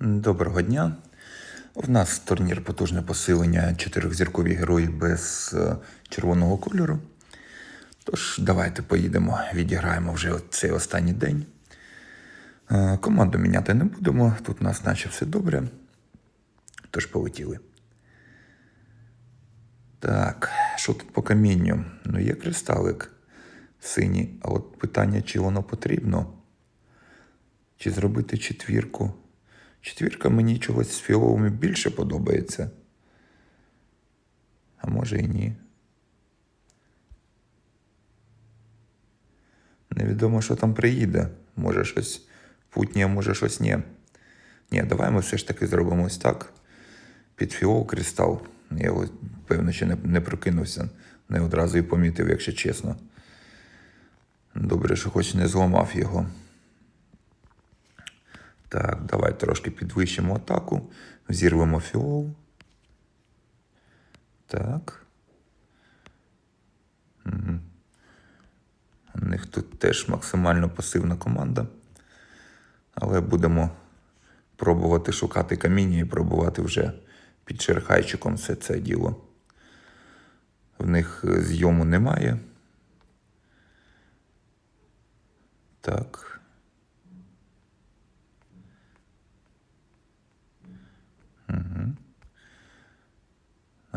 Доброго дня. В нас турнір потужне посилення чотирьохзіркові герої без е, червоного кольору. Тож, давайте поїдемо, відіграємо вже цей останній день. Е, Команду міняти не будемо. Тут у нас наче все добре. Тож полетіли. Так, що тут по камінню? Ну, є кристалик синій, а от питання, чи воно потрібно? Чи зробити четвірку? Четвірка мені чогось з фіоловими більше подобається. А може і ні. Невідомо, що там приїде. Може щось путнє, може щось ні. Ні, давай ми все ж таки зробимо ось так. Під фіол кристал. Я його, певно, ще не, не прокинувся. Не одразу і помітив, якщо чесно. Добре, що хоч не зламав його. Так, давай трошки підвищимо атаку. Зірвемо фіол. Так. Угу. У них тут теж максимально пасивна команда. Але будемо пробувати шукати каміння і пробувати вже під черхайчиком все це діло. В них е, зйому немає. Так.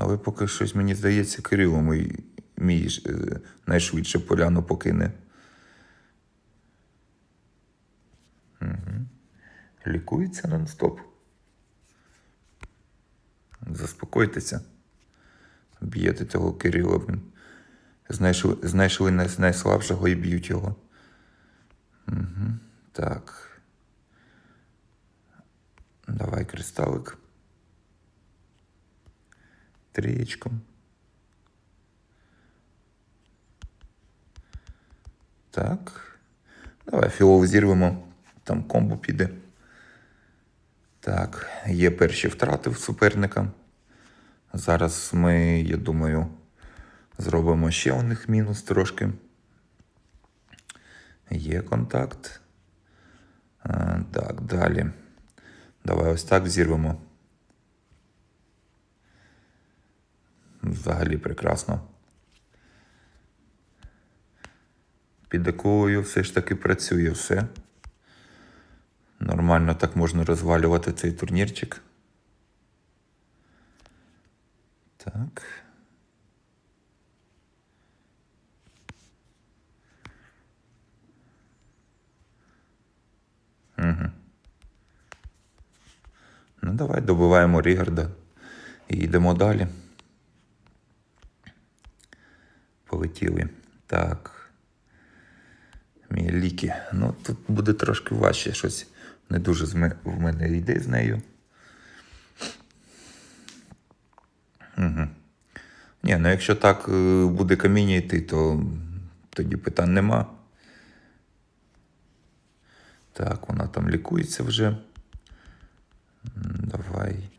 Але поки щось мені здається, Кирило мій, мій е, найшвидше поляну покине. Угу. Лікується нон-стоп. Заспокойтеся. Б'єте того Кирила. Знайшли, знайшли най- найслабшого і б'ють його. Угу. Так. Давай кристалик. Трієчком. Так. Давай фіол зірвемо. Там комбо піде. Так, є перші втрати в суперника. Зараз ми, я думаю, зробимо ще у них мінус трошки. Є контакт. А, так, далі. Давай ось так зірвемо. Взагалі прекрасно. Під акулою все ж таки працює все. Нормально так можна розвалювати цей турнірчик. Так. Угу. Ну, давай добиваємо Рігарда і йдемо далі. Полетіли. Так. Мій ліки. Ну, тут буде трошки важче щось. Не дуже в мене йде з нею. Угу. Ні, ну якщо так е, буде каміння йти, то тоді питань нема. Так, вона там лікується вже. Давай.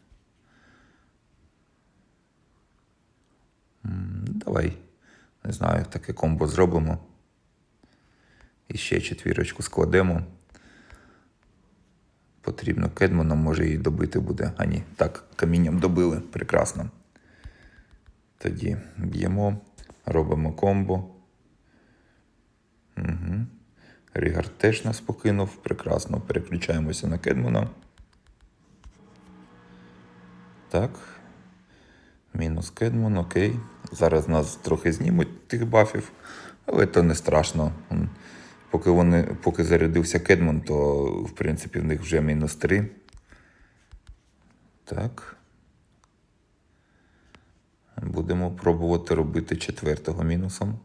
Давай. Не знаю, таке комбо зробимо. І ще четвірочку складемо. Потрібно кедманом, може її добити буде. А ні, так, камінням добили. Прекрасно. Тоді б'ємо, робимо комбо. Угу. Рігард теж нас покинув. Прекрасно. Переключаємося на кедмана. Так. Мінус кедмон, окей. Зараз нас трохи знімуть тих бафів, але то не страшно. Поки, вони, поки зарядився кедмон, то в принципі в них вже мінус 3. Так. Будемо пробувати робити четвертого мінусом.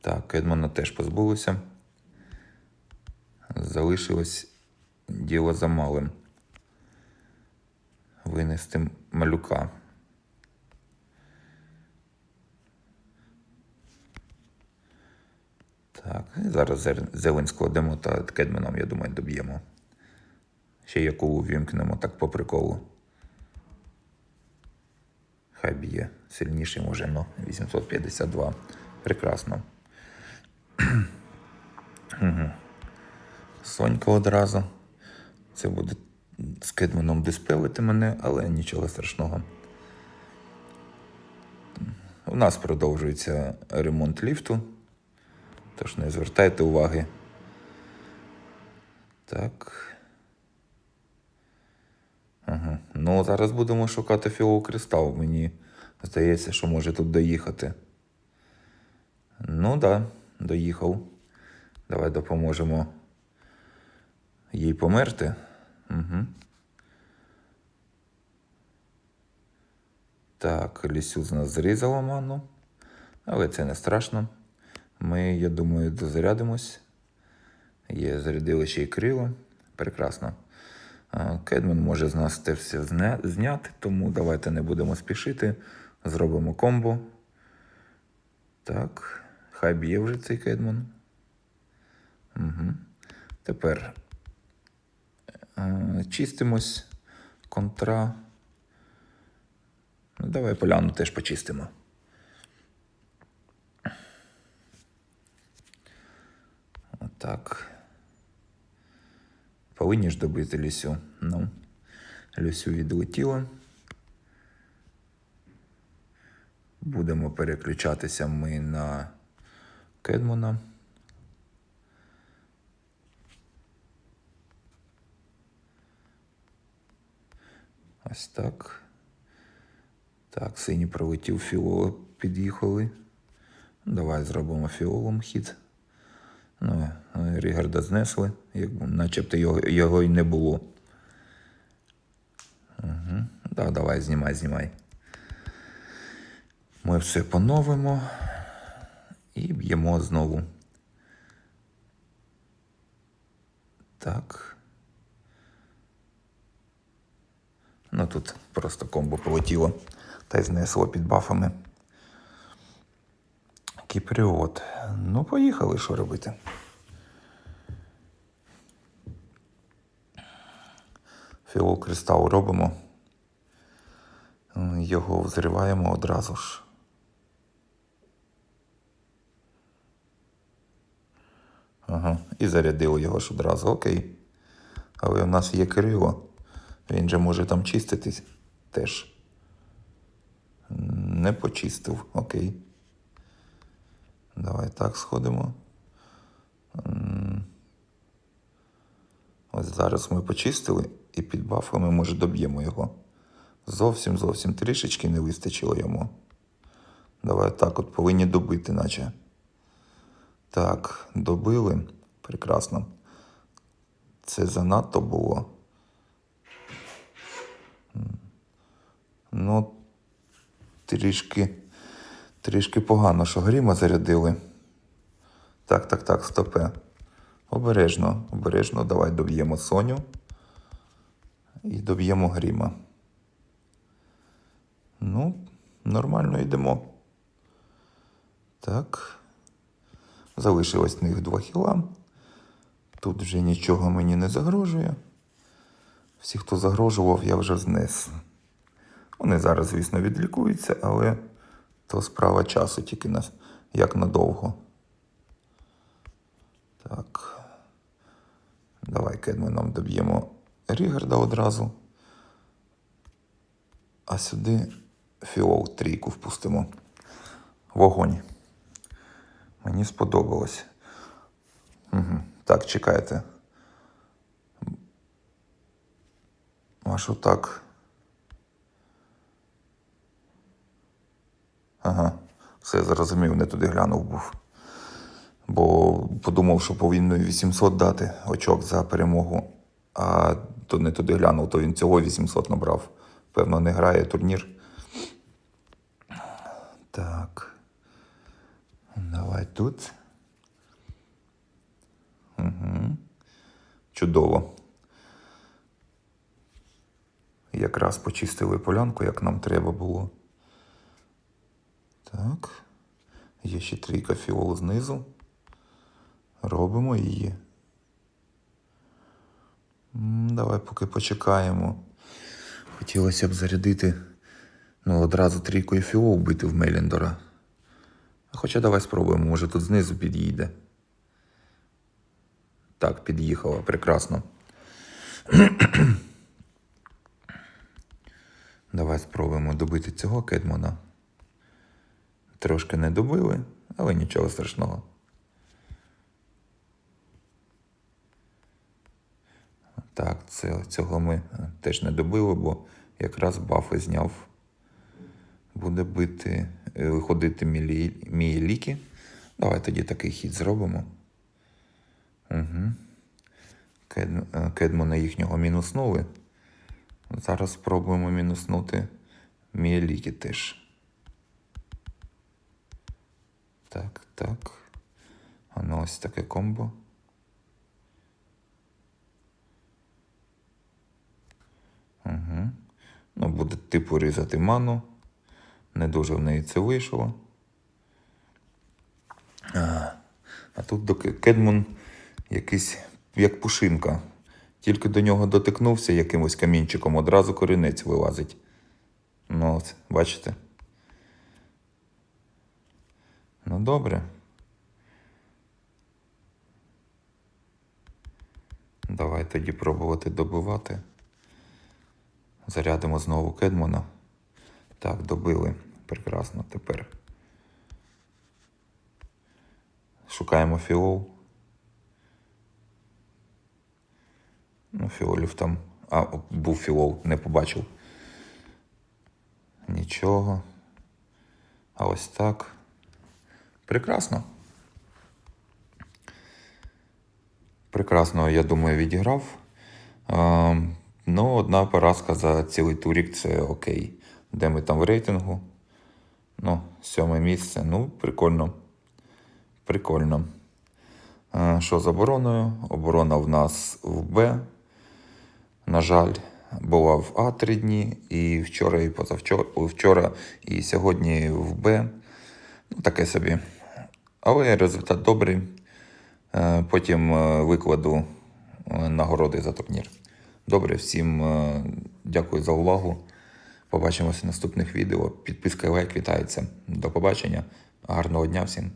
Так, Кедмана теж позбулися. Залишилось діло за малим. Винести малюка. Так, зараз зелень складемо та кедменом, я думаю, доб'ємо. Ще яку увімкнемо так по приколу. Хай б'є сильніший може, ну, 852. Прекрасно. Сонька одразу. Це буде з Кедманом диспелити мене, але нічого страшного. У нас продовжується ремонт ліфту. Тож не звертайте уваги. Так. Ага. Ну, зараз будемо шукати філовий кристал. Мені здається, що може тут доїхати. Ну да, доїхав. Давай допоможемо їй померти. Угу. Так, нас зрізала ману, але це не страшно. Ми, я думаю, дозарядимось. Є зарядили ще й крило. Прекрасно. Кедман може з нас те все зняти, тому давайте не будемо спішити. Зробимо комбо. Так, хай б'є вже цей Кедман. Угу. Тепер чистимось. Контра. Ну, давай поляну теж почистимо. Отак. Повинні ж добити Лісю. Ну, Лісю відлетіло. Будемо переключатися ми на Кедмона. Ось так. Так, синій пролетів фіоло, під'їхали. Давай зробимо фіолом хід. Ну, Рігарда знесли, як начебто його, його й не було. Угу. Да, давай, знімай, знімай. Ми все поновимо і б'ємо знову. Так. Ну тут просто комбо полетіло та й знесло під бафами. Кіпріот. Ну, поїхали, що робити. Філо кристал робимо. Його взриваємо одразу ж. Ага, і зарядили його ж одразу, окей. Але у нас є Кирило. Він же може там чиститись теж. Не почистив, окей. Давай так сходимо. Ось зараз ми почистили і під бафами, може, доб'ємо його. Зовсім зовсім трішечки не вистачило йому. Давай так от повинні добити, наче. Так, добили. Прекрасно. Це занадто було. Ну, трішки, трішки погано, що гріма зарядили. Так, так, так, стопе. Обережно, обережно, давай доб'ємо Соню. І доб'ємо гріма. Ну, нормально йдемо. Так. Залишилось в них два хіла. Тут вже нічого мені не загрожує. Всі, хто загрожував, я вже знес. Вони зараз, звісно, відлікуються, але то справа часу тільки нас як надовго. Так. Давай Кедменом доб'ємо Рігарда одразу. А сюди фіол трійку впустимо. Вогонь. Мені сподобалось. Угу. Так, чекайте. Аж отак. Ага, все зрозумів, не туди глянув був. Бо подумав, що повинен 800 дати очок за перемогу, а то не туди глянув, то він цього 800 набрав. Певно, не грає турнір. Так. Давай тут. Угу. Чудово. Якраз почистили полянку, як нам треба було. Так. Є ще трійка фіол знизу. Робимо її. Давай поки почекаємо. Хотілося б зарядити ну, одразу трійкою фіол вбити в Меліндора. Хоча давай спробуємо, може тут знизу під'їде. Так, під'їхала, прекрасно. Давай спробуємо добити цього Кедмона. Трошки не добили, але нічого страшного. Так, це, цього ми е, теж не добили, бо якраз бафи зняв. Буде бити, е, виходити мілі, мієліки. Давай тоді такий хід зробимо. Угу. Кед, Кедмона їхнього мінуснули. Зараз спробуємо мінуснути мієліки теж. Так, так. А ну ось таке комбо. Угу. Ну, буде типу різати ману. Не дуже в неї це вийшло. А, а тут до Кедмун якийсь як пушинка. Тільки до нього дотикнувся якимось камінчиком, одразу корінець вилазить. Ну, от, бачите? Ну, добре. Давай тоді пробувати добивати. Зарядимо знову Кедмона. Так, добили. Прекрасно тепер. Шукаємо фіол. Ну, фіолів там. А, був фіол, не побачив. Нічого. А ось так. Прекрасно. Прекрасно, я думаю, відіграв. А, ну, одна поразка за цілий турік це окей. Де ми там в рейтингу? Ну, сьоме місце. Ну, прикольно. Прикольно. Що з обороною? Оборона в нас в Б. На жаль, була в А три дні, і вчора, і позавчора, вчора, і сьогодні в Б. Ну, таке собі. Але результат добрий. Е, Потім е, викладу е, нагороди за турнір. Добре, всім дякую за увагу. Побачимося в наступних відео. Підписка і лайк вітається. До побачення. Гарного дня всім.